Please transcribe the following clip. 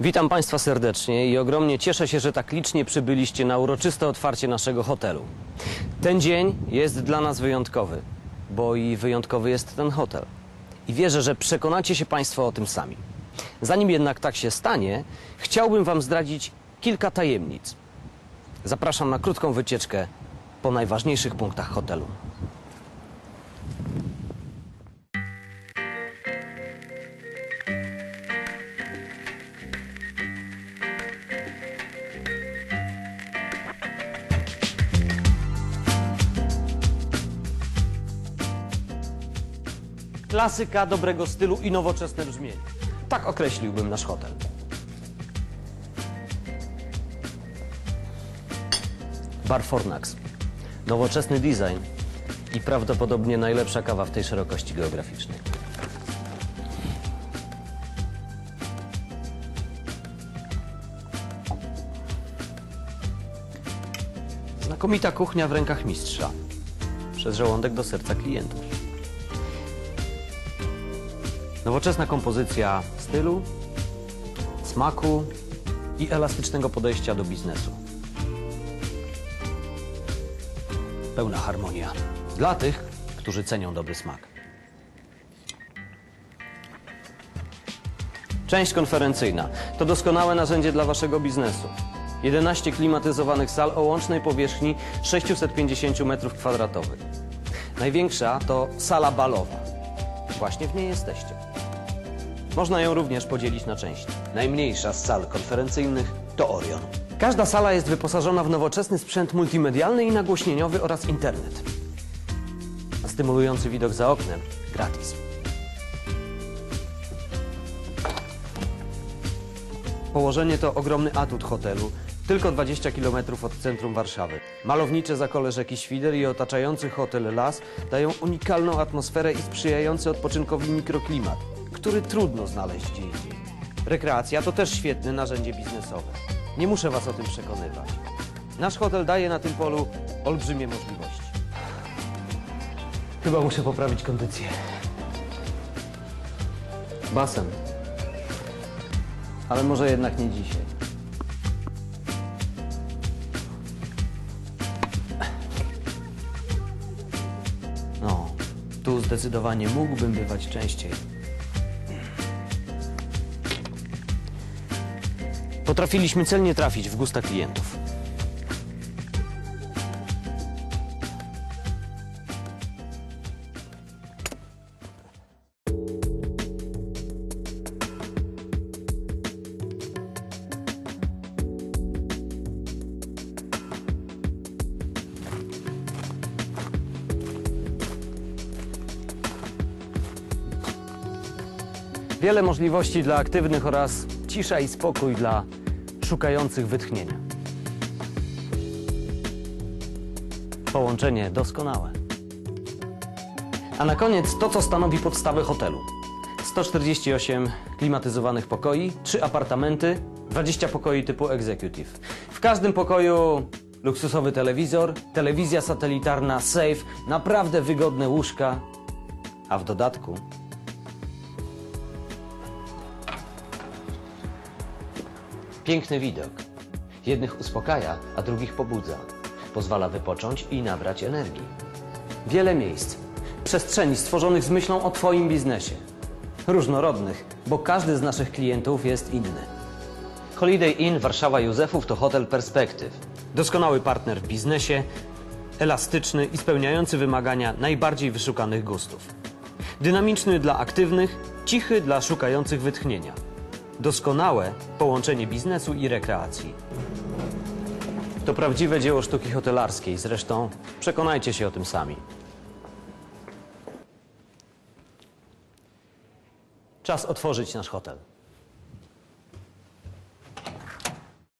Witam Państwa serdecznie i ogromnie cieszę się, że tak licznie przybyliście na uroczyste otwarcie naszego hotelu. Ten dzień jest dla nas wyjątkowy, bo i wyjątkowy jest ten hotel. I wierzę, że przekonacie się Państwo o tym sami. Zanim jednak tak się stanie, chciałbym Wam zdradzić kilka tajemnic. Zapraszam na krótką wycieczkę po najważniejszych punktach hotelu. Klasyka dobrego stylu i nowoczesne brzmienie. Tak określiłbym nasz hotel. Bar Fornax. Nowoczesny design i prawdopodobnie najlepsza kawa w tej szerokości geograficznej. Znakomita kuchnia w rękach mistrza. Przez żołądek do serca klientów. Nowoczesna kompozycja stylu, smaku i elastycznego podejścia do biznesu. Pełna harmonia dla tych, którzy cenią dobry smak. Część konferencyjna to doskonałe narzędzie dla Waszego biznesu. 11 klimatyzowanych sal o łącznej powierzchni 650 m2. Największa to sala balowa. Właśnie w niej jesteście. Można ją również podzielić na części. Najmniejsza z sal konferencyjnych to Orion. Każda sala jest wyposażona w nowoczesny sprzęt multimedialny i nagłośnieniowy oraz internet. A stymulujący widok za oknem gratis. Położenie to ogromny atut hotelu, tylko 20 km od centrum Warszawy. Malownicze zakole rzeki Świder i otaczający hotel las dają unikalną atmosferę i sprzyjający odpoczynkowi mikroklimat, który trudno znaleźć gdzie indziej. Rekreacja to też świetne narzędzie biznesowe. Nie muszę Was o tym przekonywać. Nasz hotel daje na tym polu olbrzymie możliwości. Chyba muszę poprawić kondycję. Basen. Ale może jednak nie dzisiaj. Zdecydowanie mógłbym bywać częściej. Potrafiliśmy celnie trafić w gusta klientów. Wiele możliwości dla aktywnych oraz cisza i spokój dla szukających wytchnienia. Połączenie doskonałe. A na koniec to, co stanowi podstawę hotelu. 148 klimatyzowanych pokoi, 3 apartamenty, 20 pokoi typu executive. W każdym pokoju luksusowy telewizor, telewizja satelitarna, safe, naprawdę wygodne łóżka, a w dodatku Piękny widok. Jednych uspokaja, a drugich pobudza. Pozwala wypocząć i nabrać energii. Wiele miejsc, przestrzeni stworzonych z myślą o Twoim biznesie. Różnorodnych, bo każdy z naszych klientów jest inny. Holiday Inn Warszawa Józefów to hotel perspektyw. Doskonały partner w biznesie, elastyczny i spełniający wymagania najbardziej wyszukanych gustów. Dynamiczny dla aktywnych, cichy dla szukających wytchnienia. Doskonałe połączenie biznesu i rekreacji. To prawdziwe dzieło sztuki hotelarskiej, zresztą przekonajcie się o tym sami. Czas otworzyć nasz hotel.